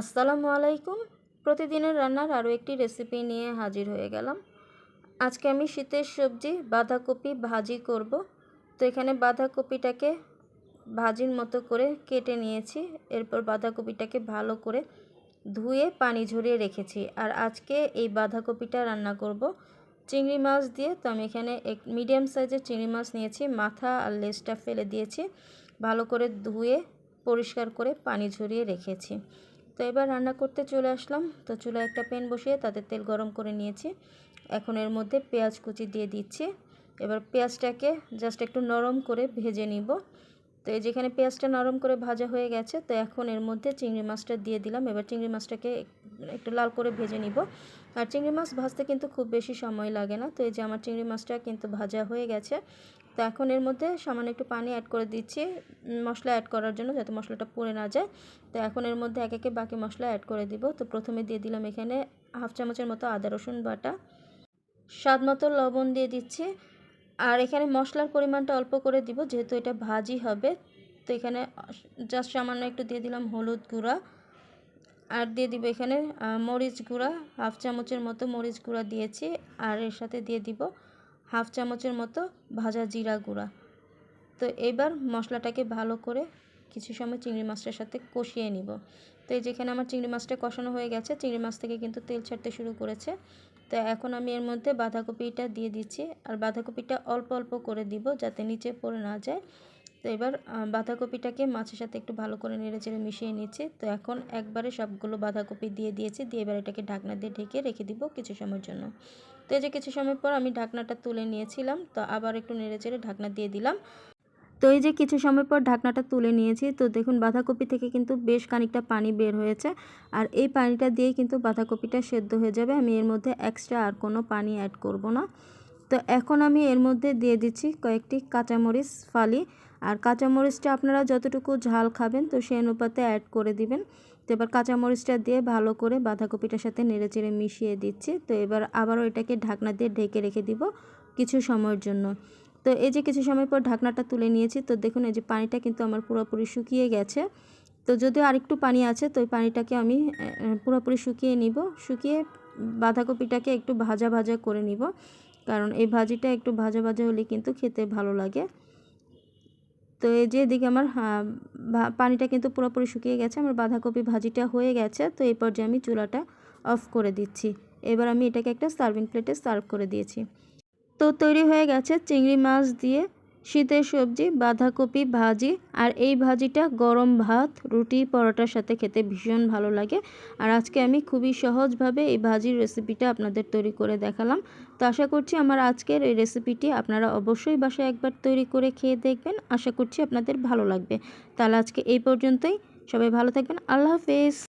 আসসালামু আলাইকুম। প্রতিদিনের রান্নার আরও একটি রেসিপি নিয়ে হাজির হয়ে গেলাম। আজকে আমি শীতের সবজি বাঁধাকপি ভাজি করব। তো এখানে বাঁধাকপিটাকে ভাজির মতো করে কেটে নিয়েছি। এরপর বাঁধাকপিটাকে ভালো করে ধুয়ে পানি ঝরিয়ে রেখেছি। আর আজকে এই বাঁধাকপিটা রান্না করব চিংড়ি মাছ দিয়ে। তো আমি এখানে এক মিডিয়াম সাইজের চিংড়ি মাছ নিয়েছি, মাথা আর লেজটা ফেলে দিয়েছি। ভালো করে ধুয়ে পরিষ্কার করে পানি ঝরিয়ে রেখেছি। তো এবার রান্না করতে চলে আসলাম। তো চুলায় একটা প্যান বসিয়ে তাতে তেল গরম করে নিয়েছি। এখন এর মধ্যে পেঁয়াজ কুচি দিয়ে দিচ্ছি। এবার পেঁয়াজটাকে জাস্ট একটু নরম করে ভেজে নিব। তো এই যেখানে পেঁয়াজটা নরম করে ভাজা হয়ে গেছে, তো এখন এর মধ্যে চিংড়ি মাছটা দিয়ে দিলাম। এবার চিংড়ি মাছটাকে একটু লাল করে ভেজে নিব। আর চিংড়ি মাছ ভাজতে কিন্তু খুব বেশি সময় লাগে না। তো এই যে আমার চিংড়ি মাছটা কিন্তু ভাজা হয়ে গেছে। তো এখন এর মধ্যে সামান্য একটু পানি অ্যাড করে দিচ্ছি মশলা অ্যাড করার জন্য যাতে মশলাটা পুড়ে না যায়। তো এখন এর মধ্যে এক একে বাকি মশলা অ্যাড করে দিব। তো প্রথমে দিয়ে দিলাম এখানে হাফ চামচের মতো আদা রসুন বাটা। স্বাদ মতো লবণ দিয়ে দিচ্ছি। আর এখানে মশলার পরিমাণটা অল্প করে দিব, যেহেতু এটা ভাজি হবে। তো এখানে জাস্ট সামান্য একটু দিয়ে দিলাম হলুদ গুঁড়া। আর দিয়ে দিব এখানে মরিচ গুঁড়া, হাফ চামচের মতো মরিচ গুঁড়া দিয়েছি। আর এর সাথে দিয়ে দিব হাফ চামচের মতো ভাজা জিরা গুঁড়া। তো এবার মশলাটাকে ভালো করে কিছু সময় চিংড়ি মাছটার সাথে কষিয়ে নিব। তো এই যেখানে আমার চিংড়ি মাছটা কষানো হয়ে গেছে, চিংড়ি মাছ থেকে কিন্তু তেল ছাড়তে শুরু করেছে। তো এখন আমি এর মধ্যে বাঁধাকপিটা দিয়ে দিচ্ছি আর বাঁধাকপিটা অল্প অল্প করে দিব যাতে নিচে পড়ে না যায়। তো এবার বাঁধাকপিটাকে মাছের সাথে একটু ভালো করে নেড়ে চেড়ে মিশিয়ে নিচ্ছি। তো এখন একবারে সবগুলো বাঁধাকপি দিয়ে দিয়েছি, দিয়ে এবার এটাকে ঢাকনা দিয়ে ঢেকে রেখে দিব কিছু সময়ের জন্য। তো এই যে কিছু সময় পর আমি ঢাকনাটা তুলে নিয়েছিলাম, তো আবার একটু নেড়ে চেড়ে ঢাকনা দিয়ে দিলাম। তো এই যে কিছু সময় পর ঢাকনাটা তুলে নিয়েছি, তো দেখুন বাঁধাকপি থেকে কিন্তু বেশ খানিকটা পানি বের হয়েছে। আর এই পানিটা দিয়েই কিন্তু বাঁধাকপিটা সেদ্ধ হয়ে যাবে। আমি এর মধ্যে এক্সট্রা আর কোনো পানি অ্যাড করব না। তো এখন আমি এর মধ্যে দিয়ে দিচ্ছি কয়েকটি কাঁচামরিচ ফালি। আর কাঁচামরিচটা আপনারা যতটুকু ঝাল খাবেন, তো সেই অনুপাতে অ্যাড করে দিবেন। তো এবার কাঁচামরিচটা দিয়ে ভালো করে বাঁধাকপিটার সাথে নেড়ে চেড়ে মিশিয়ে দিচ্ছি। তো এবার আবারও এটাকে ঢাকনা দিয়ে ঢেকে রেখে দিব কিছু সময়ের জন্য। তো এই যে কিছু সময় পর ঢাকনাটা তুলে নিয়েছি, তো দেখুন এই যে পানিটা কিন্তু আমার পুরোপুরি শুকিয়ে গেছে। তো যদিও আরেকটু পানি আছে, তো ওই পানিটাকে আমি পুরোপুরি শুকিয়ে নিব। শুকিয়ে বাঁধাকপিটাকে একটু ভাজা ভাজা করে নিব, কারণ এই ভাজিটা একটু ভাজা ভাজা হলে কিন্তু খেতে ভালো লাগে। তো এই যে এদিকে আমার পানিটা কিন্তু পুরোপুরি শুকিয়ে গেছে, আমার বাঁধাকপি ভাজিটা হয়ে গেছে। তো এই পর্যায়ে আমি চুলাটা অফ করে দিচ্ছি। এবার আমি এটাকে একটা সার্ভিং প্লেটে সার্ভ করে দিয়েছি। তো তৈরি হয়ে গেছে চিংড়ি মাছ দিয়ে শীতের সবজি, বাঁধাকপি, ভাজি আর এই ভাজিটা গরম ভাত, রুটি, পরোটার সাথে খেতে ভীষণ ভালো লাগে। আর আজকে আমি খুবই সহজভাবে এই ভাজির রেসিপিটা আপনাদের তৈরি করে দেখালাম। তো আশা করছি আমার আজকের এই রেসিপিটি আপনারা অবশ্যই বাসায় একবার তৈরি করে খেয়ে দেখবেন। আশা করছি আপনাদের ভালো লাগবে। তাহলে আজকে এই পর্যন্তই। সবাই ভালো থাকবেন। আল্লাহ হাফেজ।